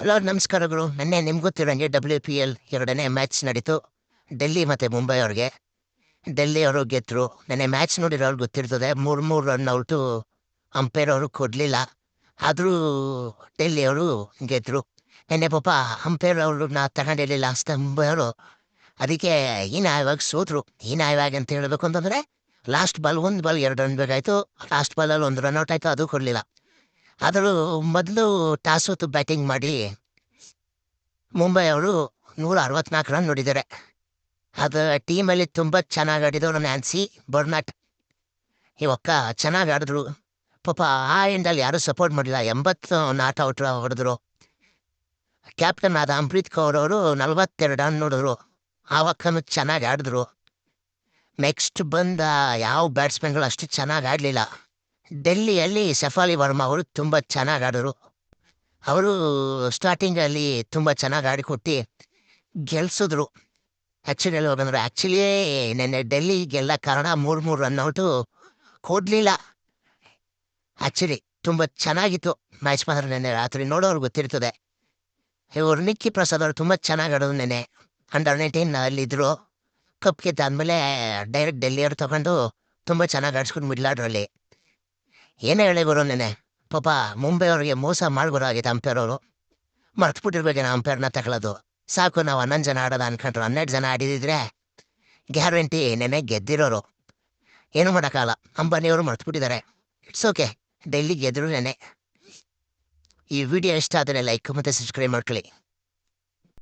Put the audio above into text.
Hello ನಮಸ್ಕಾರಗಳು ನಿನ್ನೆ ನಿಮ್ಗೆ ಗೊತ್ತಿರೋಂಗೆ ಡಬ್ಲ್ಯೂ ಪಿ ಎಲ್ ಎರಡನೇ ಮ್ಯಾಚ್ ನಡೀತು. ಡೆಲ್ಲಿ ಮತ್ತು ಮುಂಬೈ ಅವ್ರಿಗೆ. ಡೆಲ್ಲಿ ಅವರು ಗೆದ್ದರು ನೆನ್ನೆ ಮ್ಯಾಚ್ ನೋಡಿರೋರು ಗೊತ್ತಿರ್ತದೆ. ಮೂರು ಮೂರು ರನ್ ಔಟು ಅಂಪೈರ್ ಅವರು ಕೊಡಲಿಲ್ಲ. ಆದರೂ ಡೆಲ್ಲಿ ಅವರು ಗೆದ್ದರು ನೆನ್ನೆ ಪಾಪ ಅಂಪೈರ್ ಅವ್ರನ್ನ ತಗೊಂಡಿರಲಿಲ್ಲ ಅಷ್ಟ ಮುಂಬೈ ಅವರು. ಅದಕ್ಕೆ ಈ ನ್ಯಾಯವಾಗಿ ಸೋತರು. ಈ ನ್ಯಾಯವಾಗಿ ಅಂತ ಹೇಳಬೇಕು ಅಂತಂದರೆ ಲಾಸ್ಟ್ ಬಾಲ್ ಒಂದು ಬಾಲ್ ಎರಡು ರನ್ ಬೇಕಾಯಿತು. ಲಾಸ್ಟ್ ಬಾಲಲ್ಲಿ ಒಂದು ರನ್ ಔಟ್ ಆಯಿತು, ಅದು ಕೊಡಲಿಲ್ಲ. ಆದರೂ ಮೊದಲು ಟಾಸ್ ಹೊತ್ತು ಬ್ಯಾಟಿಂಗ್ ಮಾಡಿ ಮುಂಬೈ ಅವರು ನೂರ ಅರವತ್ನಾಲ್ಕು ರನ್ ನೋಡಿದ್ದಾರೆ. ಅದು ಟೀಮಲ್ಲಿ ತುಂಬ ಚೆನ್ನಾಗಿ ಆಡಿದವರು ನ್ಯಾನ್ಸಿ ಬರ್ನಾಟ್. ಇವಕ್ಕ ಚೆನ್ನಾಗಿ ಆಡಿದ್ರು. ಪಾಪ ಆ ಎಂಡಲ್ಲಿ ಯಾರೂ ಸಪೋರ್ಟ್ ಮಾಡಿಲ್ಲ. ಎಂಬತ್ತು ನಾಟ್ ಔಟ್ ಹೊಡೆದ್ರು. ಕ್ಯಾಪ್ಟನ್ ಆದ ಅಂಪ್ರೀತ್ ಕೌರ್ ಅವರು ನಲ್ವತ್ತೆರಡು ರನ್ ನೋಡಿದ್ರು. ಆವಕ್ಕನು ಚೆನ್ನಾಗಿ ಆಡಿದ್ರು. ನೆಕ್ಸ್ಟ್ ಬಂದ ಯಾವ ಬ್ಯಾಟ್ಸ್ಮನ್ಗಳು ಅಷ್ಟು ಚೆನ್ನಾಗಿ ಆಡಲಿಲ್ಲ. ಡೆಲ್ಲಿಯಲ್ಲಿ ಸಫಾಲಿ ವರ್ಮಾ ಅವರು ತುಂಬ ಚೆನ್ನಾಗಿ ಆಡೋರು. ಅವರು ಸ್ಟಾರ್ಟಿಂಗಲ್ಲಿ ತುಂಬ ಚೆನ್ನಾಗಿ ಆಡಿಕೊಟ್ಟು ಗೆಲ್ಸಿದ್ರು. ಆ್ಯಕ್ಚುಲಿ ಹೋಗಂದ್ರೆ ಆ್ಯಕ್ಚುಲಿ ನೆನ್ನೆ ಡೆಲ್ಲಿ ಗೆಲ್ಲ ಕಾರಣ ಮೂರು ಮೂರು ರನ್ ಔಟು ಕೊಡಲಿಲ್ಲ. ಆ್ಯಕ್ಚುಲಿ ತುಂಬ ಚೆನ್ನಾಗಿತ್ತು ಮ್ಯಾಚ್ ಮಾತ್ರ ನೆನ್ನೆ ರಾತ್ರಿ ನೋಡೋರು ಗೊತ್ತಿರ್ತದೆ. ಇವರು ನಿಕ್ಕಿ ಪ್ರಸಾದ್ ಅವರು ತುಂಬ ಚೆನ್ನಾಗಿ ಆಡೋದು ನೆನ್ನೆ. ಅಂಡರ್ ನೈನ್ಟೀನ್ ಅಲ್ಲಿದ್ದರು ಕಪ್ ಗೆದ್ದಾದ್ಮೇಲೆ ಡೈರೆಕ್ಟ್ ಡೆಲ್ಲಿಯವ್ರು ತಗೊಂಡು ತುಂಬ ಚೆನ್ನಾಗಿ ಆಡಿಸ್ಕೊಂಡು ಮಿಡ್ಲ್ ಆಡ್ರಲ್ಲಿ ಏನೇ ಹೇಳಿ ನೆನೆ ಪಾಪ ಮುಂಬೈ ಅವ್ರಿಗೆ ಮೋಸ ಮಾಡ್ಬರೋ ಅಂಪೇರವರು ಮರ್ತ್ಬಿಟ್ಟಿರ್ಬೇಕೇನೋ ಅಂಪೈರ್ನ ತಗೊಳ್ಳೋದು ಸಾಕು, ನಾವು ಹನ್ನೊಂದು ಜನ ಆಡೋದು ಅನ್ಕೊಂಡ್ರು. ಹನ್ನೆರಡು ಜನ ಆಡಿದಿದ್ರೆ ಗ್ಯಾರಂಟಿ ನೆನೆ ಗೆದ್ದಿರೋರು. ಏನು ಮಾಡೋಕ್ಕಾಗಲ್ಲ. ಅಂಬಾನಿಯವರು ಮರ್ತ್ಬಿಟ್ಟಿದ್ದಾರೆ. ಇಟ್ಸ್ ಓಕೆ ಡೆಲ್ಲಿ ಗೆದ್ದರು ನೆನೆ ಈ ವಿಡಿಯೋ ಇಷ್ಟ ಆದರೆ ಲೈಕ್ ಮತ್ತು ಸಬ್ಸ್ಕ್ರೈಬ್ ಮಾಡ್ಕೊಳ್ಳಿ.